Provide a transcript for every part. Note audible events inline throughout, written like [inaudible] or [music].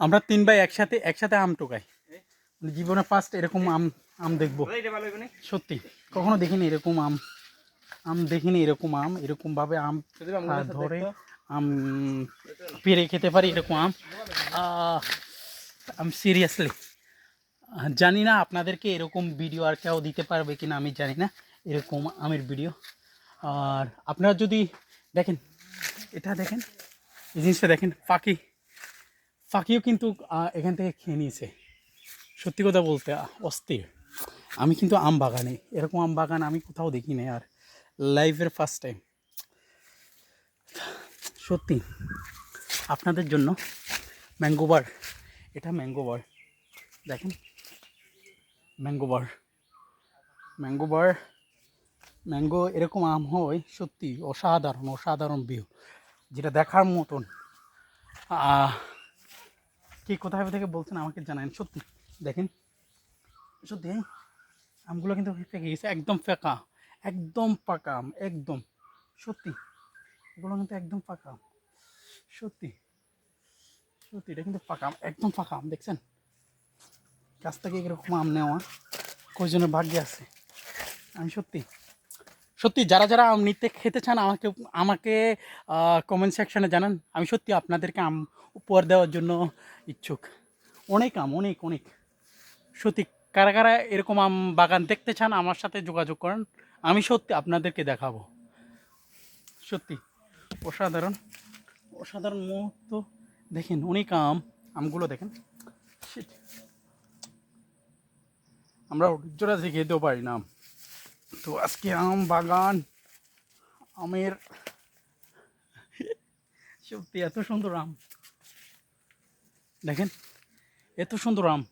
আমরা তিন ভাই একসাথে একসাথে আম টোকাই। মানে জীবনে ফার্স্ট এরকম আম আম দেখব। সত্যি। কখনো দেখিনি এরকম আম। আম দেখিনি এরকম আম এরকম ভাবে আম ধরে আম পেরে খেতে পারি এরকম আম। আম সিরিয়াসলি জানি না আপনাদেরকে এরকম ভিডিও আর কেউ দিতে পারবে কিনা আমি জানি না। এরকম আমের ভিডিও আর আপনারা যদি দেখেন এটা দেখেন এই জিনিসটা দেখেন পাখি। পাখিও কিন্তু এখান থেকে খেয়ে নিয়েছে। সত্যি কথা বলতে অস্থির। আমি কিন্তু আম বাগানে, এরকম আম বাগান আমি কোথাও দেখি নাই, আর লাইফের ফার্স্ট টাইম সত্যি, আপনাদের জন্য ম্যাঙ্গো বার এটা ম্যাঙ্গো বার দেখেন ম্যাঙ্গো বার ম্যাঙ্গো এরকম আম হয়, সত্যি অসাধারণ অসাধারণ ভিউ যেটা দেখার মতন। কে কোথায় থেকে বলছেন আমাকে জানান সত্যি। দেখেন, সত্যি, আমগুলো কিন্তু ফেঁকে গেছে, একদম ফাঁকা, একদম পাকা একদম, সত্যি। এগুলো কিন্তু একদম পাকা সত্যি সত্যি, এটা কিন্তু পাকা একদম পাকা আম, দেখছেন? গাছ থেকে এরকম আম নেওয়া কয়জনের ভাগ্যে আছে? আমি সত্যি সত্যি, যারা যারা আম নিতে খেতে চান, আমাকে আমাকে কমেন্ট সেকশনে জানান। আমি সত্যি আপনাদেরকে আম উপহার দেওয়ার জন্য ইচ্ছুক। অনেক আম, অনেক অনেক। সত্যি, কারা কারা এরকম আম বাগান দেখতে চান, আমার সাথে যোগাযোগ করেন। আমি সত্যি আপনাদেরকে দেখাবো। সত্যি, অসাধারণ অসাধারণ মুহূর্ত। দেখেন, অনেক আম, আমগুলো দেখেন। আমরা জোড়া থেকে খেতেও পারি না। তো আজকে আম বাগান, আমের সত্যি এত সুন্দর আম। দেখেন, এত সুন্দর আম।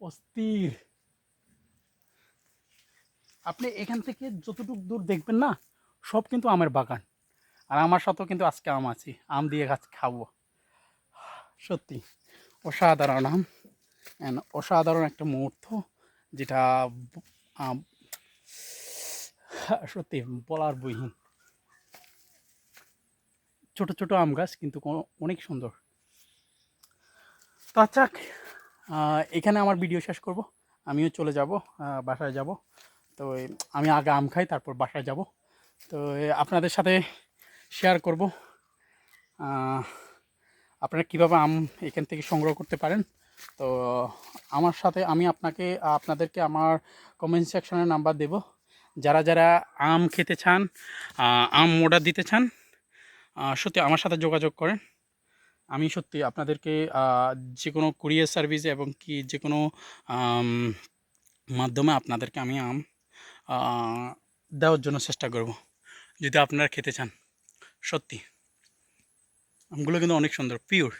অস্থির। আপনি এখান থেকে যতটুকু দূর দেখবেন না, সব কিন্তু আমের বাগান। আর আমার সাথেও কিন্তু আজকে আম আছে, আম দিয়ে গাছ খাব। সত্যি, অসাধারণ আম। অসাধারণ একটা মুহূর্ত, যেটা [laughs] সত্যি বলার বইহীন। ছোট ছোট আম গাছ কিন্তু অনেক সুন্দর। তো আচ্ছা এখানে আমার ভিডিও শেষ করব। আমিও চলে যাব বাসায় যাব। তো আমি আগে আম খাই, তারপর বাসায় যাব। তো আপনাদের সাথে শেয়ার করব। আপনারা কীভাবে আম এখান থেকে সংগ্রহ করতে পারেন? তো আমার সাথে আমি আপনাকে, আপনাদেরকে আমার কমেন্ট সেকশনের নাম্বার দেব। যারা যারা আম খেতে চান আম অর্ডার দিতে চান সত্যি আমার সাথে যোগাযোগ করেন। আমি সত্যি আপনাদেরকে যে কোনো কুরিয়ার সার্ভিস এবং কি যে কোনো মাধ্যমে আপনাদেরকে আমি আম দেওয়ার জন্য চেষ্টা করব, যদি আপনারা খেতে চান। সত্যি। আমগুলো কিন্তু অনেক সুন্দর পিওর